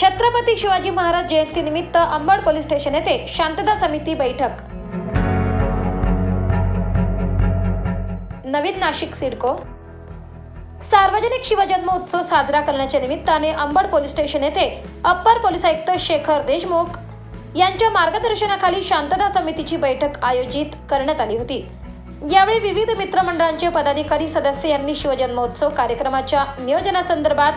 छत्रपती शिवाजी महाराज जयंतीनिमित्त Ambad police station येथे शांतता समिती बैठक. नवीन नाशिक सिडको. सार्वजनिक शिवजन्म उत्सव साजरा करण्याच्या निमित्ताने अंबड पोलीस स्टेशन येथे अप्पर पोलीस आयुक्त शेखर देशमुख यांच्या मार्गदर्शनाखाली शांतता समितीची बैठक आयोजित करण्यात आली होती. यावेळी विविध मित्रमंडळांचे पदाधिकारी सदस्य यांनी शिवजन्मोत्सव कार्यक्रमाच्या नियोजनासंदर्भात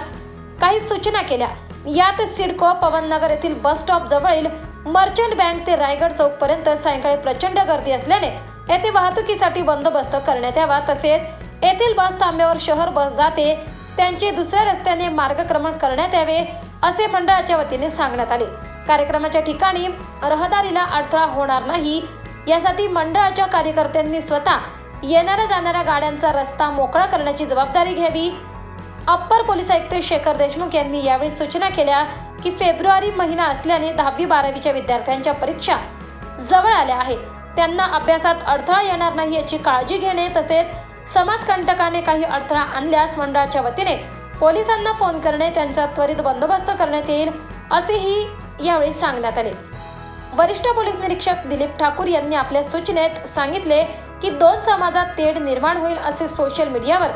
काही सूचना केल्या. यात सिडको पवननगर येथील बस स्टॉप जवळील मर्चंट बँक ते रायगड चौक पर्यंत सायंकाळी प्रचंड गर्दी असल्याने येथे वाहतुकीसाठी बंदोबस्त करण्यात यावा. तसेच येथील बस थांब्यावर शहर बस जाते त्यांचे दुसऱ्या रस्त्याने मार्गक्रमण करण्यात यावे असे मंडळाच्या वतीने सांगण्यात आले. कार्यक्रमाच्या ठिकाणी रहदारीला अडथळा होणार नाही. यासाठी मंडळाच्या कार्यकर्त्यांनी स्वतः येणाऱ्या जाणाऱ्या गाड्यांचा रस्ता मोकळा करण्याची जबाबदारी घ्यावी. अप्पर पोलीस आयुक्त शेखर देशमुख यांनी यावेळी सूचना केल्या की फेब्रुवारी महिना असल्याने दहावी बारावीच्या विद्यार्थ्यांच्या परीक्षा जवळ आल्या आहेत. त्यांना अभ्यासात अडथळा येणार नाही याची काळजी घेणे तसेच समाजकंटकाने काही अडथळा आणल्यास मंडळाच्या वतीने पोलिसांना फोन करणे त्यांचा त्वरित बंदोबस्त करण्यात येईल असेही यावेळी सांगण्यात आले. वरिष्ठ पोलीस निरीक्षक दिलीप ठाकूर यांनी आपल्या सूचनेत सांगितले की दोन समाजात तेढ निर्माण होईल असे सोशल मीडियावर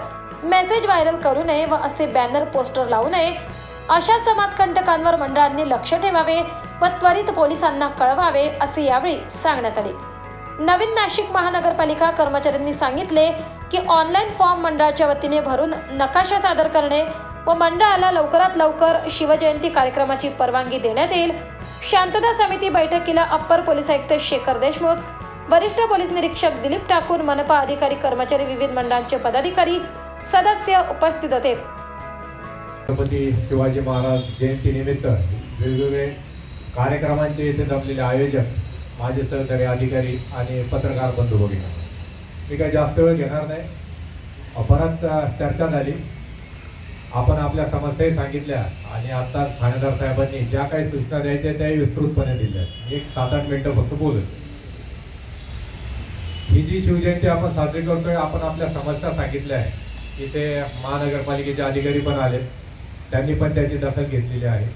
मेसेज व्हायरल करू नये व असे बॅनर पोस्टर लावू नये अशा समाजकंटकांवर मंडळांनी लक्ष ठेवावे व त्वरित पोलिसांना कळवावे असे यावेळी सांगण्यात आले. नवीन नाशिक महानगरपालिका कर्मचाऱ्यांनी सांगितले की ऑनलाईन फॉर्म मंडळाच्या वतीने भरून नकाशा सादर करणे व मंडळाला लवकरात लवकर शिवजयंती कार्यक्रमाची परवानगी देण्यात येईल. शांतता समिती बैठकीला अप्पर पोलीस आयुक्त शेखर देशमुख वरिष्ठ पोलीस निरीक्षक दिलीप ठाकूर मनपा अधिकारी कर्मचारी विविध मंडळांचे पदाधिकारी सदस्य उपस्थित होते. छत्रपती शिवाजी महाराज जयंतीनिमित्त वेगवेगळे कार्यक्रमांचे इथे जमलेले आयोजक माझे सहकारी अधिकारी आणि पत्रकार बंधू भगिनी. मी काही जास्त वेळ घेणार नाही. अपराध बराच चर्चा झाली. आपण आपल्या समस्याही सांगितल्या आणि आता ठाणेदार साहेबांनी ज्या काही सूचना द्यायच्या त्याही विस्तृतपणे दिल्या एक सात आठ मिनिटं फक्त बोलू. ही जी शिवजयंती आपण साजरी करतोय आपण आपल्या समस्या सांगितल्या आहे इथे महानगरपालिकेचे अधिकारी पण आले त्यांनी पण त्याची दखल घेतलेली आहे.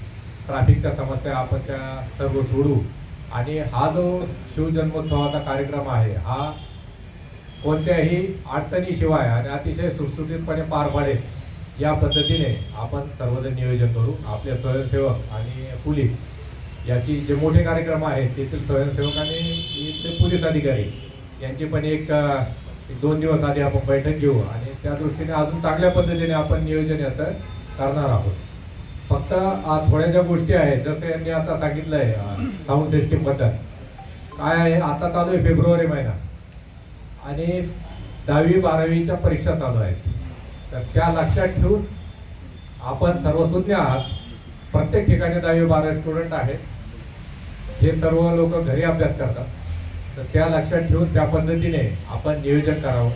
ट्रॅफिकच्या समस्या आपण त्या सर्व सोडू. आणि हा जो शिवजन्मोत्सवाचा कार्यक्रम आहे हा कोणत्याही अडचणीशिवाय आणि अतिशय सुटसुटीतपणे पार पाडेल या पद्धतीने आपण सर्वजण नियोजन करू. आपले स्वयंसेवक आणि पोलीस याची जे मोठे कार्यक्रम आहेत तेथील स्वयंसेवक आणि पोलीस अधिकारी यांची पण एक दोन दिवस आधी आपण बैठक घेऊ आणि त्या दृष्टीने अजून चांगल्या पद्धतीने आपण नियोजन याचं करणार आहोत. फक्त थोड्या ज्या गोष्टी आहेत जसं यांनी आता सांगितलं आहे साऊंड सिस्टीमबद्दल. काय आहे? आता चालू आहे फेब्रुवारी महिना आणि दहावी बारावीच्या परीक्षा चालू आहेत. तर त्या लक्षात ठेवून आपण सर्वसुज्ञ आहात. प्रत्येक ठिकाणी दहावी बारावी स्टुडंट आहेत. हे सर्व लोक घरी अभ्यास करतात. तर त्या लक्षात ठेवून त्या पद्धतीने आपण नियोजन करावं.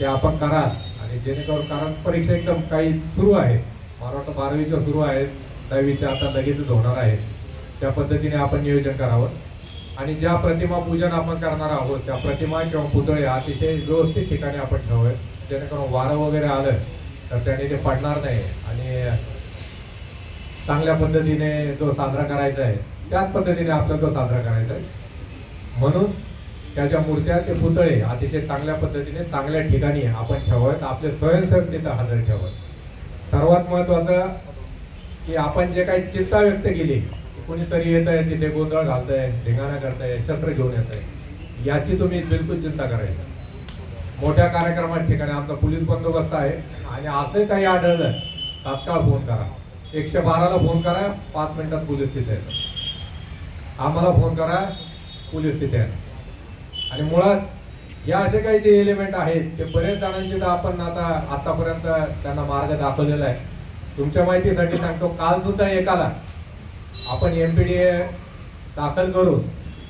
ते आपण कराल आणि जेणेकरून कारण परीक्षा एकदम काही सुरू आहे मला वाटतं बारावीच्या सुरू आहेत. दहावीच्या आता लगेचच होणार आहेत. त्या पद्धतीने आपण नियोजन करावं. आणि ज्या प्रतिमा पूजन आपण करणार आहोत त्या प्रतिमा किंवा पुतळे अतिशय व्यवस्थित ठिकाणी आपण ठेवूया जेणेकरून वारं वगैरे आलं तर त्याने ते पडणार नाही. आणि चांगल्या पद्धतीने जो साजरा करायचा आहे त्याच पद्धतीने आपल्याला तो साजरा करायचा आहे. म्हणून त्याच्या मूर्त्या ते पुतळे अतिशय चांगल्या पद्धतीने चांगल्या ठिकाणी आपण ठेवत आपले स्वयंसेवक तिथं हजर ठेवत सर्वात महत्त्वाचं की आपण जे काही चिंता व्यक्त केली कुणीतरी कोणीतरी येत आहे तिथे गोंधळ घालत आहे धिंगाणा करताय शस्त्र घेऊन येत आहे याची तुम्ही बिलकुल चिंता करायची मोठ्या कार्यक्रमाच्या ठिकाणी आमचा पोलीस बंदोबस्त आहे. आणि असंही काही आढळलं तात्काळ फोन करा. एकशे बाराला फोन करा पाच मिनिटात पोलीस तिथे येतात. आम्हाला फोन करा पोलीस तिथे आहेत आणि मुळात या असे काही जे एलिमेंट आहेत ते बरेच जणांचे तर आपण आता आतापर्यंत त्यांना मार्ग दाखवलेला आहे. तुमच्या माहितीसाठी सांगतो काल सुद्धा एकाला आपण एम पी डी ए दाखल करून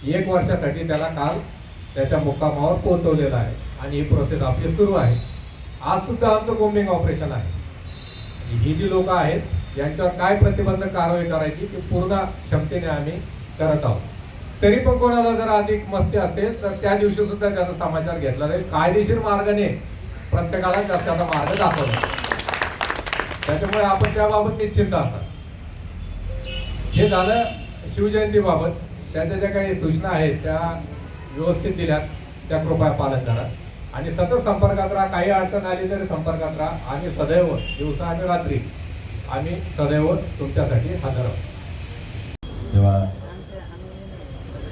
एक वर्षासाठी त्याला काल त्याच्या मुक्कामावर पोहोचवलेला आहे. आणि ही प्रोसेस आपली सुरू आहे. आज सुद्धा आमचं कोम्बिंग ऑपरेशन आहे. ही जी लोक आहेत यांच्यावर काय प्रतिबंधक कारवाई करायची ती पूर्ण क्षमतेने आम्ही करत आहोत. तरी पण कोणाला जर अधिक मस्ती असेल तर त्या दिवशी सुद्धा त्याचा समाचार घेतला जाईल. कायदेशीर मार्गाने प्रत्येकाला त्याचा मार्ग दाखवला त्याच्यामुळे आपण त्याबाबत निश्चिंत असाल. हे झालं शिवजयंतीबाबत. त्याच्या ज्या काही सूचना आहेत त्या व्यवस्थित दिल्यात. त्या कृपया पालन करा. आणि सतत संपर्कात राहा काही अडचण आली तरी संपर्कात राहा आम्ही सदैव दिवसा आणि रात्री आम्ही सदैव तुमच्यासाठी हजर आहोत. तेव्हा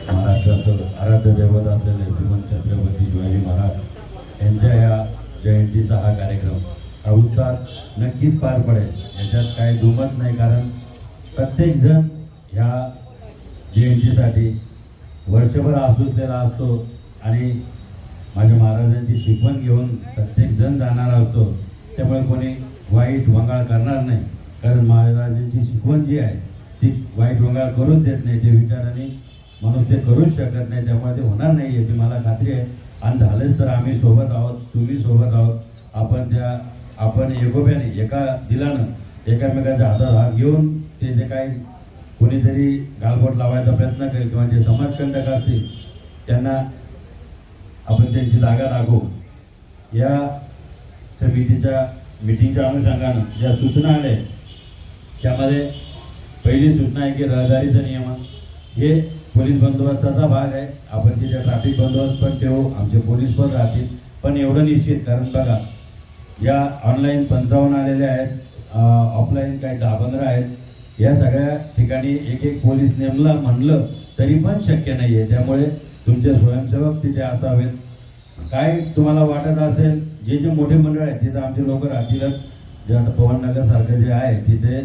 महाराष्ट्राचं आराध्य दैवत असलेले श्रीमंत छत्रपती शिवाजी महाराज यांच्या या जयंतीचा हा कार्यक्रम हा उत्साह नक्कीच पार पडेल. याच्यात काही दुमत नाही कारण प्रत्येकजण ह्या जयंतीसाठी वर्षभर आसुसलेला असतो आणि माझ्या महाराजांची शिकवण घेऊन प्रत्येकजण जाणार होतो. त्यामुळे कोणी वाईट वंगाळ करणार नाही. कारण महाराजांची शिकवण जी आहे ती वाईट वंगाळ करूच देत नाही. ते विचाराने माणूस ते करूच शकत नाही. त्यामुळे ते होणार नाही याची मला खात्री आहे. आणि झालंच तर आम्ही सोबत आहोत तुम्ही सोबत आहोत. आपण त्या आपण एकोप्याने एका दिलानं एकामेकाच्या हातात हात घेऊन ते जे काही कोणीतरी गालबोट लावायचा प्रयत्न करेल किंवा जे समाजकंटक असतील त्यांना आपण त्यांची जागा राखू या समितीच्या मिटिंगच्या अनुषंगानं ज्या सूचना आल्या आहेत, त्यामध्ये पहिली सूचना आहे की रहदारीचं नियमन हे पोलीस बंदोबस्ताचा भाग आहे. आपण तिथे ट्रॅफिक बंदोबस्त पण ठेवू आमचे पोलीस पण राहतील. पण एवढं निश्चित कारण बघा या ऑनलाईन पंचावन्न आलेल्या आहेत ऑफलाईन काही दहा पंधरा आहेत. या सगळ्या ठिकाणी एक एक पोलीस नेमला म्हणलं तरी पण शक्य नाही आहे त्यामुळे तुमचे स्वयंसेवक तिथे असावेत. काय तुम्हाला वाटत असेल जे जे मोठे मंडळ आहेत तिथं आमचे लोक राहतीलच जे आता पवननगरसारखे जे आहे तिथे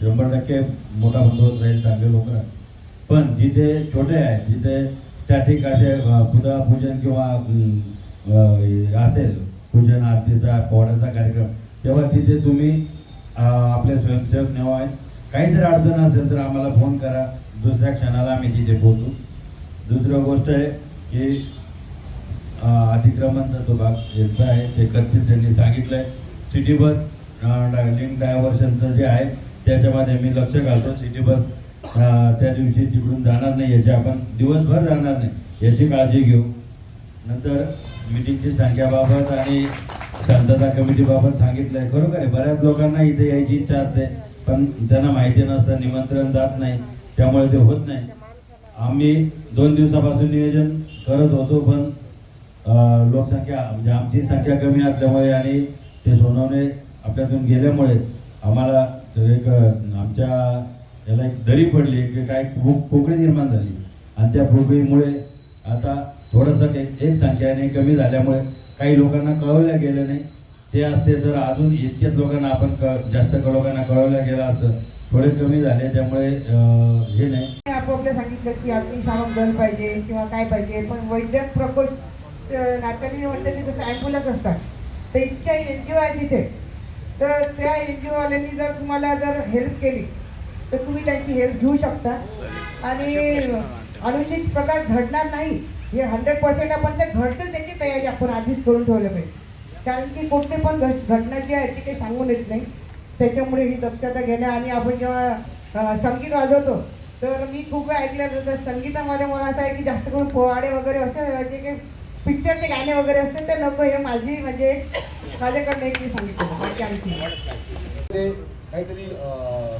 शंभर टक्के मोठा बंदोबस्त राहील चांगले लोक राहतील. पण जिथे छोटे आहेत जिथे स्टॅटिक असे अं, पुतळा पूजन किंवा असेल पूजन आरतीचा पोहण्याचा कार्यक्रम तेव्हा तिथे तुम्ही आपले स्वयंसेवक नेवा आहेत काही जर अडचण असेल तर आम्हाला फोन करा. दुसऱ्या क्षणाला आम्ही तिथे पोहोचू. दुसरं गोष्ट आहे की अतिक्रमणचा जो भाग यांचा आहे ते करतील त्यांनी सांगितलंय. सिटी बस लिंक डायव्हर्शनचं जे आहे त्याच्यामध्ये मी लक्ष घालतो. सिटी बस त्या दिवशी तिकडून जाणार नाही याची आपण दिवसभर जाणार नाही याची काळजी घेऊ. नंतर मिटिंगची संख्याबाबत आणि शांतता कमिटीबाबत सांगितलं आहे खरोखर आहे बऱ्याच लोकांना इथे यायची इच्छा असते पण त्यांना माहिती नसतं निमंत्रण जात नाही त्यामुळे ते होत नाही. आम्ही दोन दिवसापासून नियोजन करत होतो पण लोकसंख्या म्हणजे आमची संख्या कमी असल्यामुळे आणि ते सोनवणे आपल्यातून गेल्यामुळे आम्हाला एक आमच्या याला एक दरी पडली की काय भूक पोकळी निर्माण झाली. आणि त्या पोकळीमुळे आता थोडंसं एक एक संख्याने कमी झाल्यामुळे काही लोकांना कळवल्या गेलं नाही. ते असते तर अजून इतक्याच लोकांना आपण क जास्त लोकांना कळवल्या गेलं असतं. थोडे कमी झाले त्यामुळे हे नाही. आपोआपलं सांगितलं की अग्निशामक दल पाहिजे किंवा काय पाहिजे पण वैद्यक प्रकोष्ठ नाटकाने म्हणतात की जसं ॲम्ब्युलन्स असतात. तर इतक्या एन जी ओ आहे तिथे तर त्या एन जी ओवाल्यांनी जर तुम्हाला जर हेल्प केली तर तुम्ही त्यांची हेल्प घेऊ शकता. आणि अनुचित प्रकार घडणार नाही. हे हंड्रेड पर्सेंट आपण ते घडतं त्याची तयारी आपण आधीच करून ठेवलं पाहिजे. कारण की कोणते पण घट घटना जी आहे ती काही सांगून नाही. त्याच्यामुळे ही दक्षता घेणं आणि आपण जेव्हा संगीत वाजवतो तर मी खूप वेळा ऐकलं संगीतामध्ये मला असं आहे की जास्त करून पोवाडे वगैरे असे जे काही पिक्चरचे गाणे वगैरे असते ते नको हे माझी म्हणजे माझ्याकडनं एक मी सांगितलं बाकी आणखी ते काहीतरी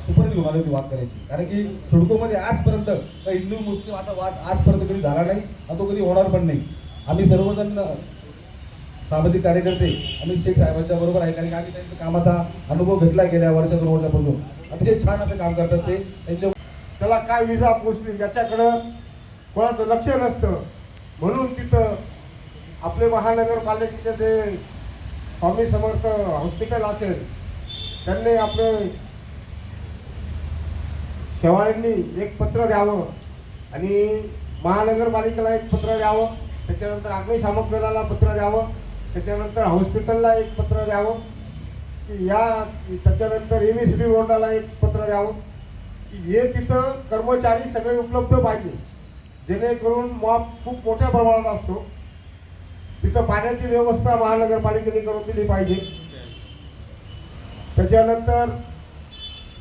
सुपरच घेऊन आली होती वाद करायची. कारण की सुडकोमध्ये आजपर्यंत हिंदू मुस्लिम असा वाद आजपर्यंत कधी झाला नाही आणि तो कधी होणार पण नाही. आम्ही सर्वजण सामाजिक कार्यकर्ते अमित शेख साहेबांच्या बरोबर आहे. कारण की आम्ही त्यांच्या कामाचा अनुभव घेतला गेल्या वर्षा दोन वर्षापासून. अतिशय छान असं काम करतात ते. त्यांच्या त्याला काय विजा पोचली याच्याकडं कोणाचं लक्ष नसतं. म्हणून तिथं आपले महानगरपालिकेचे जे स्वामी समर्थ हॉस्पिटल असेल त्यांनी आपले शेवाळ्यांनी एक पत्र द्यावं आणि महानगरपालिकेला एक पत्र द्यावं. त्याच्यानंतर अग्निशामक दलाला पत्र द्यावं. त्याच्यानंतर हॉस्पिटलला एक पत्र द्यावं. की या त्याच्यानंतर एम एस बी बोर्डाला एक पत्र द्यावं. की हे तिथं कर्मचारी सगळे उपलब्ध पाहिजे. जेणेकरून मॉब खूप मोठ्या प्रमाणात असतो. तिथं पाण्याची व्यवस्था महानगरपालिकेने करून दिली पाहिजे. त्याच्यानंतर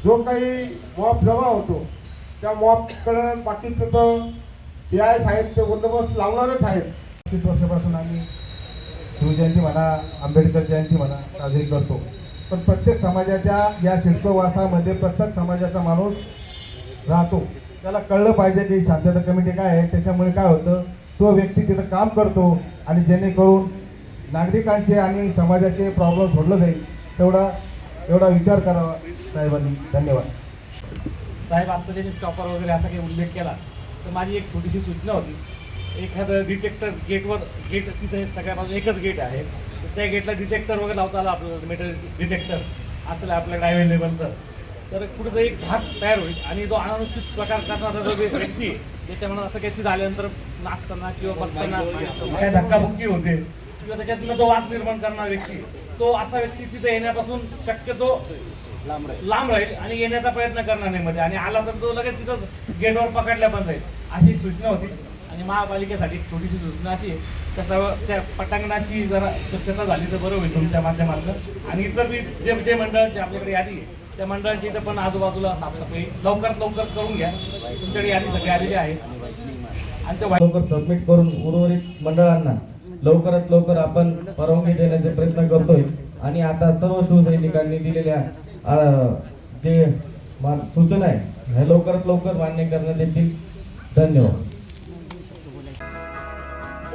जो काही मॉब जमा होतो त्या मॉबकडं बाकीचं तर पी आय साहेब ते बंदोबस्त लावणारच आहेत. पस्तीस वर्षापासून आम्ही शिवजयंती म्हणा आंबेडकर जयंती म्हणा साजरी करतो. पण प्रत्येक समाजाच्या या शिल्पवासामध्ये प्रत्येक समाजाचा माणूस राहतो. त्याला कळलं पाहिजे की शांतता कमिटी काय आहे त्याच्यामुळे काय होतं? तो व्यक्ती तिथं काम करतो आणि जेणेकरून नागरिकांचे आणि समाजाचे प्रॉब्लेम सोडलं जाईल तेवढा एवढा विचार करावा साहेबांनी. धन्यवाद. साहेब आत्ता त्यांनी स्टॉपर वगैरे असा काही उल्लेख केला? तर माझी एक छोटीशी सूचना होती. एखादं डिटेक्टर गेटवर गेट तिथे सगळ्या बाजूला एकच गेट आहे. तर त्या गेटला डिटेक्टर वगैरे लावता आला आपल्याला मेटल डिटेक्टर असेल आपल्याकडे अवेलेबल तर. तर कुठेतरी एक धाक तयार होईल आणि जो अनानुचित प्रकार करणारा जो व्यक्ती त्याच्या मनात असं काहीतरी झाल्यानंतर नाचताना किंवा बघताना काय धक्काबुक्की होते. किंवा त्याच्यातनं जो वाद निर्माण करणारा व्यक्ती तो असा व्यक्ती तिथे येण्यापासून शक्यतो लांब राहील. आणि येण्याचा प्रयत्न करणार नाही मध्ये. आणि आला तर तो लगेच तिथंच गेटवर पकडल्या पण जाईल. अशी सूचना होती. आणि महापालिकेसाठी एक छोटीशी सूचना अशी आहे. त्या सर्व त्या पटांगणाची जरा स्वच्छता झाली तर बरं होईल तुमच्या माध्यमातून. आणि इतर बी जे जे मंडळ जे आपल्याकडे यादी आहे त्या मंडळांची इथं पण आजूबाजूला साफसफाई लवकरात लवकर करून घ्या. तुमच्याकडे यादी सगळी आलेली आहे. आणि त्या लवकर सबमिट करून उर्वरित मंडळांना लवकरात लवकर आपण परवानगी देण्याचे प्रयत्न करतोय. आणि आता सर्व शिवसैनिकांनी दिलेल्या जे सूचना आहे ह्या लवकरात लवकर मान्य करण्यात येतील. धन्यवाद.